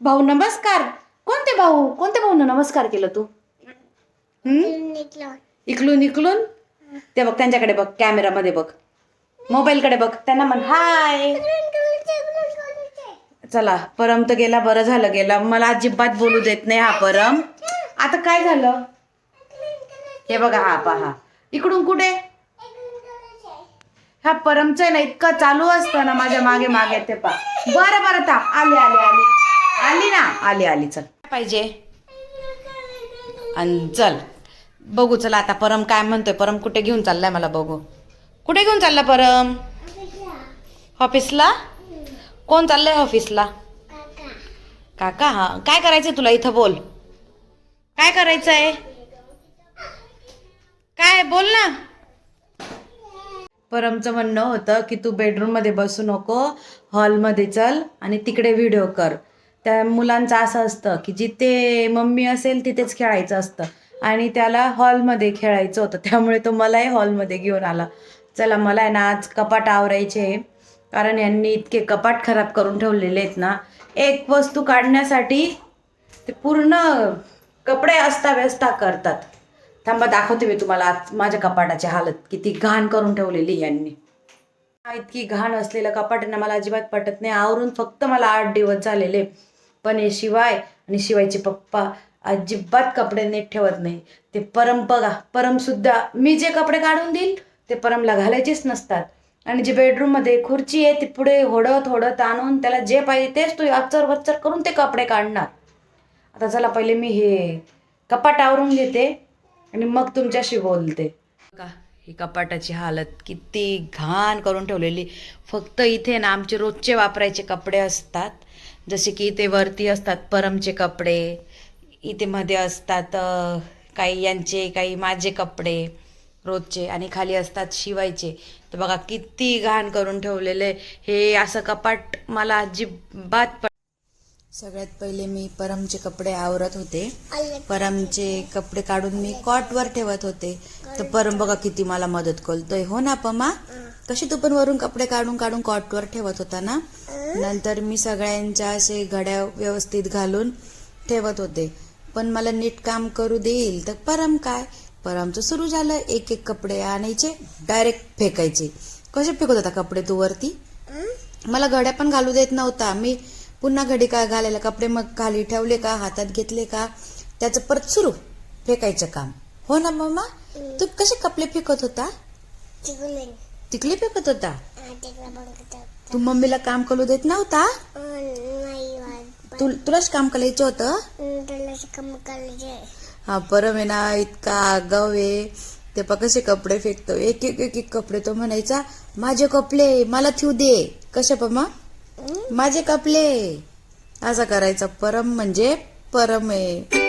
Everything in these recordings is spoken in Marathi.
भाऊ नमस्कार. कोणते भाऊ? कोणते भाऊन नमस्कार केलं तू? हम्म? इकडून इकडून ते बघ त्यांच्याकडे बघ कॅमेरामध्ये बघ. मोबाईलकडे बघ. त्यांना म्हण हाय. चला परम तर गेला बरं झालं गेला. मला अजिबात बोलू देत नाही हा परम. आता काय झालं? हे बघा हा पहा. इकडून कुठे? हा परमचं आहे ना इतकं चालू असतं ना माझ्या मागे मागे ते पा बरं बरं था आली आली आली. आली ना? आली आली चल. पाहिजे? आणि चल. बघू चला आता परम काय म्हणतोय? परम कुठे घेऊन चाललाय मला बघू. कुठे घेऊन चालला परम? ऑफिसला? कोण चाललंय ऑफिसला? काका. हा काय करायचंय तुला? इथं बोल. काय करायचंय? काय? बोल ना. परमचं म्हणणं होतं की तू बेडरूममध्ये बसू नको हॉलमध्ये चल आणि तिकडे व्हिडिओ कर. त्या मुलांचं असं असतं की जिथे मम्मी असेल तिथेच खेळायचं असतं. आणि त्याला हॉलमध्ये खेळायचं होतं. त्यामुळे तो मलाही हॉलमध्ये घेऊन आला. चला मला आहे ना आज कपाट आवरायचे कारण यांनी इतके कपाट खराब करून ठेवलेले आहेत ना. एक वस्तू काढण्यासाठी ते पूर्ण कपडे अस्ताव्यस्ता करतात. थांबा दाखवते मी तुम्हाला आज माझ्या कपाटाची हालत. किती घाण करून ठेवलेली यांनी. इतकी घाण असलेलं कपाट ना मला अजिबात पटत नाही. आवरून फक्त मला आठ दिवस झालेले. पण हे शिवाय आणि शिवायचे पप्पा अजिबात कपडे नीट ठेवत नाही. ते परम बघा परमसुद्धा मी जे कपडे काढून देईल ते परमला घालायचेच नसतात. आणि जे बेडरूममध्ये खुर्ची आहे ती पुढे होडत होडत आणून त्याला जे पाहिजे तेच तू अच्चर वच्चर करून ते कपडे काढणार. आता चला पहिले मी हे कपाट आवरून घेते आणि मग तुमच्याशी बोलते. का ही कपाटाची हालत किती घाण करून ठेवलेली. फक्त इथे ना आमचे रोजचे वापरायचे कपडे असतात. जसे की इथे वरती असतात परमचे कपडे इथे मध्ये असतात काही यांचे काही माझे कपडे रोजचे आणि खाली असतात शिवायचे. तर बघा किती घाण करून ठेवलेले हे असं कपाट मला अजिबात प सगळ्यात पहिले मी परमचे कपडे आवरत होते. परमचे कपडे काढून मी कॉटवर ठेवत होते. तर परम बघा किती मला मदत करतोय. हो ना पमा? कशी तू पण वरून कपडे काढून काढून कॉटवर ठेवत होता ना? नंतर मी सगळ्यांच्या असे घड्या व्यवस्थित घालून ठेवत होते. पण मला नीट काम करू देईल तर परम काय? परमचं सुरू झालं एक एक कपडे आणायचे डायरेक्ट फेकायचे. कसे फेकत होता कपडे तू वरती? मला घड्या पण घालू देत नव्हता. मी पुन्हा घडी काय घालायला कपडे मग खाली ठेवले का हातात घेतले का? त्याचं परत सुरू फेकायचं काम. हो ना मम्मा तू कसे कपडे फेकत होता? तिकले फेकत होता? तू मम्मीला काम करू देत नव्हता? तू तुलाच काम करायचं होतं? हा परम आहे. ना इतका आगाव आहे. ते पा कसे कपडे फेकतो. एक एक एक एक कपडे तो म्हणायचा माझे कपडे मला ठेवू दे. कसे पमा माझे कपले असा करायचा परम म्हणजे परम आहे.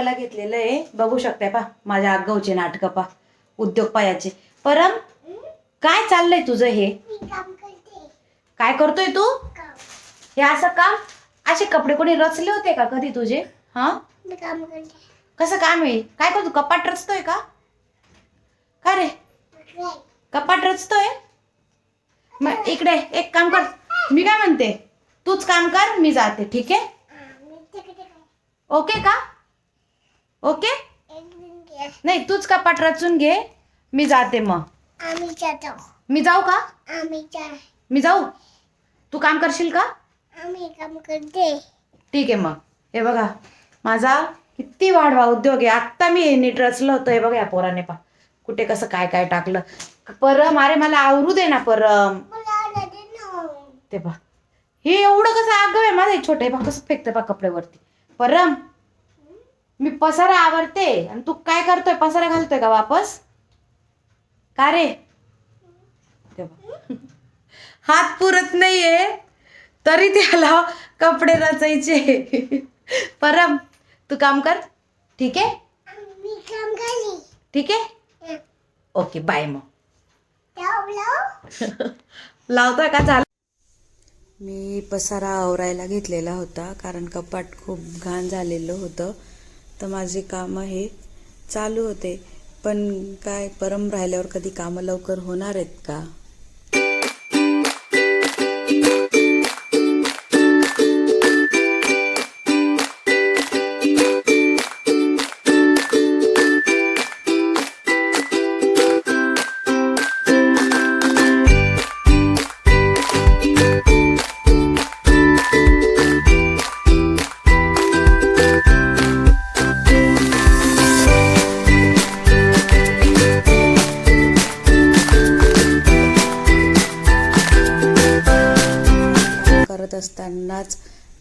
कपाट आवरायला घेतलेलं आहे. बघू शकताय पा माझ्या आगाऊचे नाटकं पा उद्योग पायाचे परम काय चाललंय तुझं हे? काय करतोय तू? हे असं काम? असे कपडे कोणी रचले होते का कधी तुझे? हा? कसं काम आहे? काय करतो? कपाट रचतोय का? का रे? कपाट रचतोय? मग इकडे एक काम कर. मी काय म्हणते? तूच काम कर मी जाते ठीक आहे? ओके का? ओके? नाही तूच कपाट रचून घे. मी जाते मग. आम्ही जातो. मी जाऊ का? आम्ही जा. मी जाऊ? तू काम करशील का? आम्ही काम करते. ठीक आहे मग. हे बघा माझा किती वाढवा उद्योग आहे. आत्ता मी हे नीट रचलं होतं. हे बघा या पोराने पा कुठे कसं काय काय टाकलं. परम अरे मला आवरू दे ना परम. मला आवडते ना. ते पा हे एवढं कसं आगं आहे माझं. हे छोटं आहे पा कसं फेकते पा कपड्यावरती. परम मी पसारा आवरते आणि तू काय करतोय? पसारा घालतोय का वापस? का रे. हात पुरत नाहीये. तरी त्याला कपडे रचायचे. परम तू काम कर. ठीक आहे? मी काम केली ठीक आहे? ओके बाय मग. लावतोय का? चाल. मी पसारा आवरायला घेतलेला होता कारण कपाट खूप घाण झालेलं होतं. तर माझे कामं हे चालू होते. पण काय परम राहिल्यावर कधी कामं लवकर होणार आहेत का?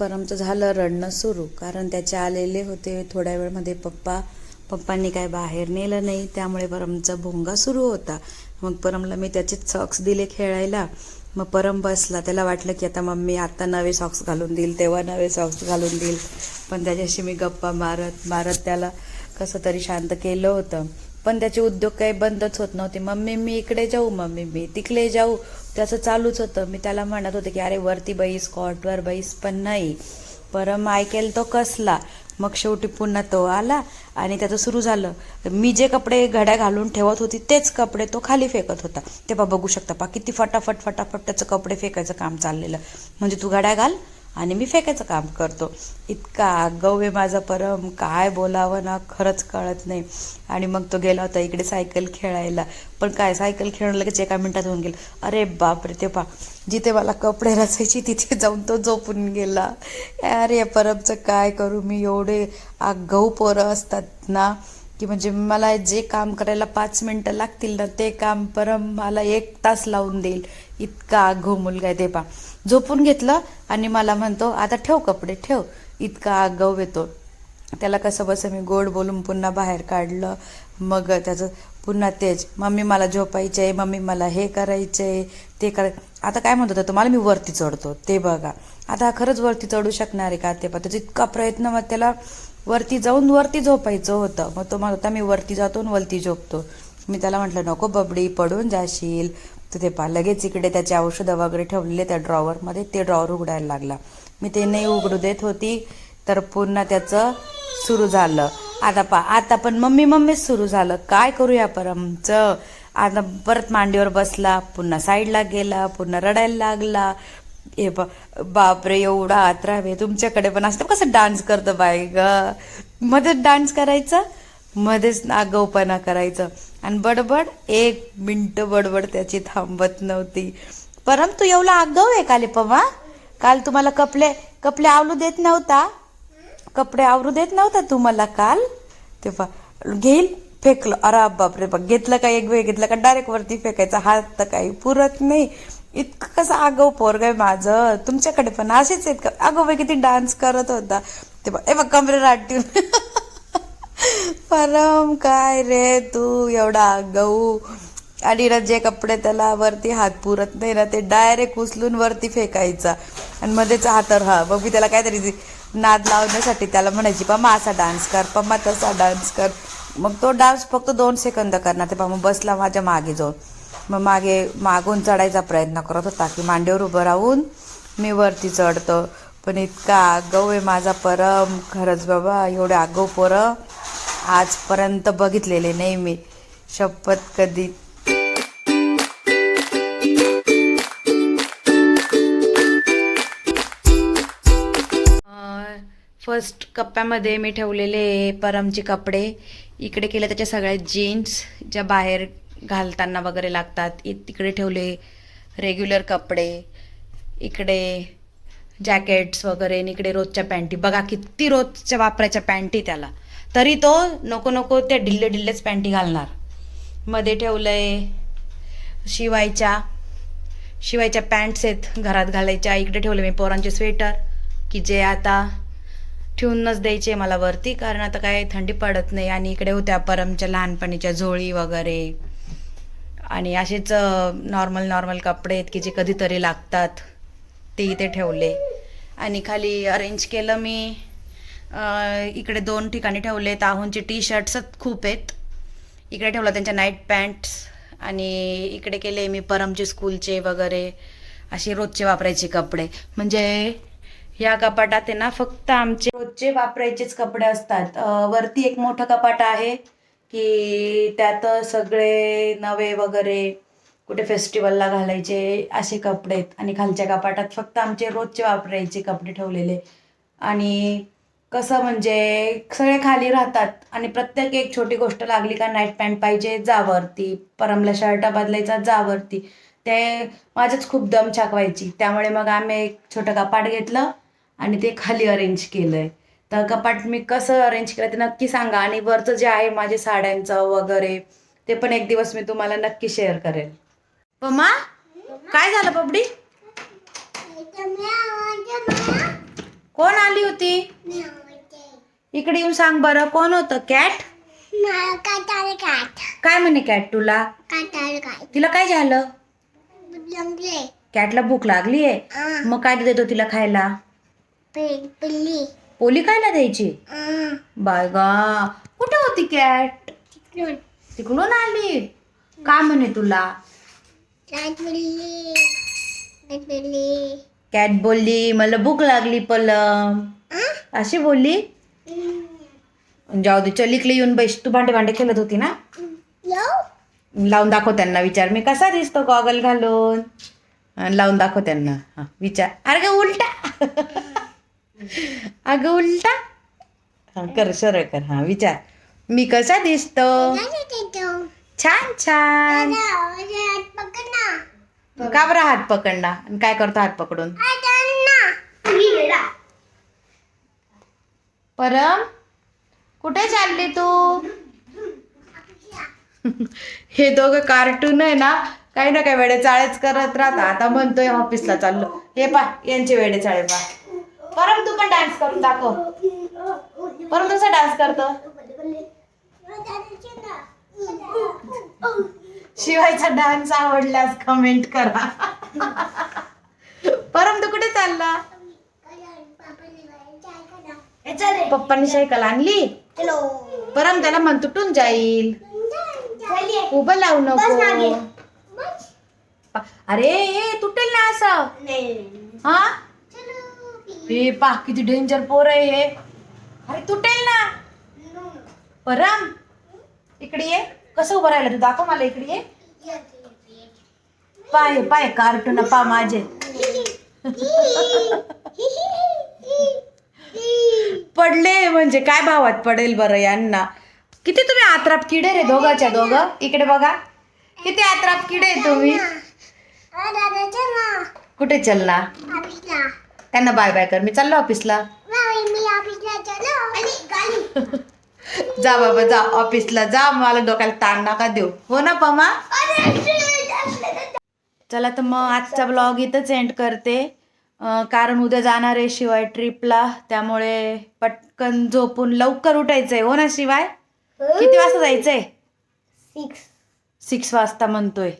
परमचं झालं रडणं सुरू. कारण त्याचे आलेले होते थोड्या वेळमध्ये पप्पा. पप्पांनी काय बाहेर नेलं नाही त्यामुळे परमचा भोंगा सुरू होता. मग परमला मी त्याचेच सॉक्स दिले खेळायला. मग परम बसला. त्याला वाटलं की आता मम्मी आता नवे सॉक्स घालून देईल तेव्हा नवे सॉक्स घालून देईल. पण त्याच्याशी मी गप्पा मारत मारत त्याला कसं तरी शांत केलं होतं. पण त्याचे उद्योग काही बंदच होत नव्हते. मम्मी मी इकडे जाऊ मम्मी मी तिकडे जाऊ. त्याचं चालूच होतं. मी त्याला म्हणत होते की अरे वरती बैस कॉटवर बैस पण नाही. परम ऐकेल तो कसला? मग शेवटी पुन्हा तो आला आणि त्याचं सुरू झालं. मी जे कपडे घड्या घालून ठेवत होती तेच कपडे तो खाली फेकत होता. ते बा बघू शकता पा किती फटाफट फटाफट त्याचं कपडे फेकायचं काम चाललेलं. म्हणजे तू घड्या घाल आणि मी फेकायचं काम करतो. इतका आगाऊ आहे माझा परम. काय बोलावं ना खरंच कळत नाही. आणि मग तो गेला होता इकडे सायकल खेळायला. पण काय सायकल खेळणं लगेच एका मिनटात होऊन गेलं. अरे बापरे ते पा जिथे मला कपडे रचायची तिथे जाऊन तो झोपून गेला. अरे परमचं काय करू मी? एवढे आगाऊ पोरं असतात ना. की म्हणजे मला जे काम करायला पाच मिनटं लागतील ना ते काम परम मला एक तास लावून देईल. इतका आघो मुलगा आहे ते पा झोपून घेतलं आणि मला म्हणतो आता ठेव कपडे ठेव. इतका आगाऊ येतो. त्याला कसं बसं मी गोड बोलून पुन्हा बाहेर काढलं. मग त्याचं पुन्हा तेच मम्मी मला झोपायचं आहे मम्मी मला हे करायचं आहे ते कराय आता काय म्हणत होता तुम्हाला? मी वरती चढतो. ते बघा. आता खरंच वरती चढू शकणार आहे का? ते पा त्याचा इतका प्रयत्न मग त्याला वरती जाऊन वरती झोपायचं होतं. मग तो म्हणत होता मी वरती जातो आणि वरती झोपतो. मी त्याला म्हटलं नको बबडी पडून जाशील. तर ते पा लगेच इकडे त्याचे औषधं वगैरे ठेवलेले त्या ड्रॉवरमध्ये ते ड्रॉवर उघडायला लागला. मी ते नाही उघडू देत होती तर पुन्हा त्याचं सुरू झालं. आता पा आता पण मम्मी मम्मीच सुरू झालं. काय करूया परमचं? आता परत मांडीवर बसला पुन्हा साईडला गेला पुन्हा रडायला लागला हे बा बापरे एवढा आत्रावे तुमच्याकडे पण असतं कसं डान्स करतं बाय ग? मध्येच डान्स करायचं मध्येच आगाऊपणा करायचं. आणि बडबड एक मिनटं बडबड त्याची थांबत नव्हती. परंतु एवढा आगाऊ आहे काले पवा काल तुम्हाला कपडे कपडे आवलू देत नव्हता? कपडे आवरू देत नव्हता तू मला काल? तेव्हा घेईल फेकलं. अरे बापरे बघ घेतलं का एक वेळ घेतलं का? डायरेक्ट वरती फेकायचा. हात तर काही पुरत नाही. इतकं कसं आगाऊ पोरग आहे माझं. तुमच्याकडे पण असेच आहेत का? अगो बाई किती डान्स करत होता. ते बघ ए बघ कमरे आटून परम काय रे तू एवढा आगाऊ. आणि ना जे कपडे त्याला वरती हात पुरत नाही ना ते डायरेक्ट उचलून वरती फेकायचा. आणि मध्येच हातर हा मग मी त्याला काहीतरी नाद लावण्यासाठी त्याला म्हणायची पम्मा असा डान्स कर पम्मा तसा डान्स कर. मग तो डान्स फक्त दोन सेकंद करणार. ते पम्मा बसला माझ्या मागे जाऊन. मग मागे मागून चढायचा प्रयत्न करत होता की मांडीवर उभं राहून मी वरती चढतो. पण इतका आगाऊ आहे माझा परम खरंच बाबा एवढे आगाऊ पोरं आजपर्यंत बघितलेले नाही मी. शपथ कधी. फर्स्ट कप्प्यामध्ये मी ठेवलेले परमचे कपडे. इकडे केले त्याच्या सगळ्या जीन्स ज्या बाहेर घालताना वगैरे लागतात. इ- तिकडे ठेवले रेग्युलर कपडे इकडे जॅकेट्स वगैरे इकडे रोजच्या पॅन्टी बघा किती रोजच्या वापरायच्या पॅन्टी त्याला. तरी तो नको नको त्या ढिल्ले ढिल्लेच पॅन्टी घालणार. मध्ये ठेवलंय शिवायच्या शिवायच्या पॅन्ट्स आहेत घरात घालायच्या. इकडे ठेवले मी पोरांचे स्वेटर की जे आता ठेवूनच द्यायचे मला वरती कारण आता काय थंडी पडत नाही. आणि इकडे होत्या परमच्या लहानपणीच्या झोळी वगैरे. आणि असेच नॉर्मल नॉर्मल कपडे आहेत की जे कधीतरी लागतात ते इथे ठेवले. आणि खाली अरेंज केलं मी इकडे दोन ठिकाणी ठेवले. ताहूनचे टी शर्ट्सच खूप आहेत. इकडे ठेवलं त्यांच्या नाईट पॅन्ट्स आणि इकडे केले मी परमचे स्कूलचे वगैरे असे रोजचे वापरायचे कपडे. म्हणजे ह्या कपाटात आहे ना फक्त आमचे रोजचे वापरायचेच कपडे असतात. वरती एक मोठं कपाट आहे. की त्यात सगळे नवे वगैरे कुठे फेस्टिवलला घालायचे असे कपडे आहेत. आणि खालच्या कपाटात फक्त आमचे रोजचे वापरायचे कपडे ठेवलेले. आणि कसं म्हणजे सगळे खाली राहतात. आणि प्रत्येक एक छोटी गोष्ट लागली का नाईट पॅन्ट पाहिजे जावरती. परमला शर्ट बदलायचा जावरती. ते माझ्याच खूप दम छाकवायची. त्यामुळे मग आम्ही एक छोटं कपाट घेतलं आणि ते खाली अरेंज केलं आहे तर कपाट मी कसं अरेंज केलं ते नक्की सांगा. आणि वरचं जे आहे माझे साड्यांचं वगैरे ते पण एक दिवस मी तुम्हाला नक्की शेअर करेल. पमा काय झालं बबडी? कोण आली होती? इकडे येऊन सांग बरं कोण होतं? कॅट काटाळ काट काय म्हणे कॅट तुला? तिला काय झालं? कॅटला भूक लागली आहे मग काय देतो तिला खायला? पोली खायला द्यायची? बाय गा कुठे होती कॅट? तिकडून. आली. काय म्हणे तुला? कॅट बोलली. मला भूक लागली पलम. अशी बोलली? जाऊ दे चल इकडे येऊन बैस. तू भांडे भांडे खेळत होती ना? लावून दाखव त्यांना विचार. मी कसा दिसतो गॉगल घालून? लावून दाखव त्यांना. हा विचार. अरे ग उलटा. अगं उलटा? हा कर सरळ कर. हा विचार. मी कसा दिसतो? छान छान. का बरं हात पकडला आणि काय करतो हात पकडून? परम कुठे चालली तू? हे दोघं कार्टून आहे ना काही ना काही वेळे चाळेच करत राहता आता म्हणतोय ऑफिसला चाललो. हे पा यांचे वेडे चाळे पा परम तू पण डान्स करून दाखव. परम कसा डान्स करतो. शिवायचा डान्स आवडल्यास कमेंट करा. परम तू कुठे चालला? पप्पांनी सायकल आणली? परम त्याला मन तुटून जाईल. उभं लावू नको. अरे तुटेल ना असं? हा? हे पा किती डेंजर पोर आहे हे. अरे तुटेल ना. परम इकडे ये. कसं उभं राहिलं तू? दाखव मला इकडे ये. पाय पाय कार्टून पा माझे. पडले म्हणजे काय भावात पडेल बरं यांना? किती तुम्ही आत्राप किडे रे दोघाच्या दोघं? इकडे बघा. किती आत्राप किडे तुम्ही? कुठे चलला? त्यांना बाय बाय कर. मी चाललो ऑफिसला. जा बाबा जा. ऑफिसला जा. मला डोक्याला ताण नका देऊ. हो ना पमा? चला तर मग आजचा ब्लॉग इथंच एंड करते. कारण उद्या जाणार आहे शिवाय ट्रिपला त्यामुळे पटकन झोपून लवकर उठायचंय. हो ना शिवाय? किती वाजता जायचंय? सिक्स सिक्स वाजता म्हणतोय.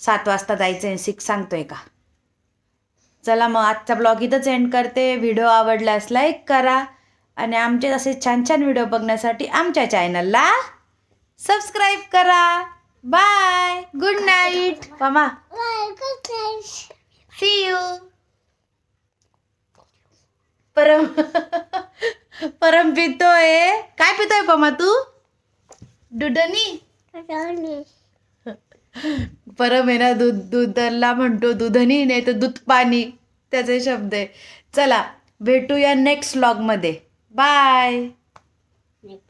सात वाजता जायचंय. सिक्स सांगतोय का? चला मग आजचा ब्लॉग इथंच एंड करते. व्हिडिओ आवडल्यास लाईक करा. आणि आमचे असे छान छान व्हिडिओ बघण्यासाठी आमच्या चॅनलला सबस्क्राईब करा. बाय गुड नाईट पमा सी यू परम परम पितोय. काय पितोय पमा तू? दुधनी? परम आहे ना दूध दूधला म्हणतो दुधनी नाही तर दूध पाणी त्याचे शब्द आहे. चला भेटूया नेक्स्ट लॉगमध्ये बाय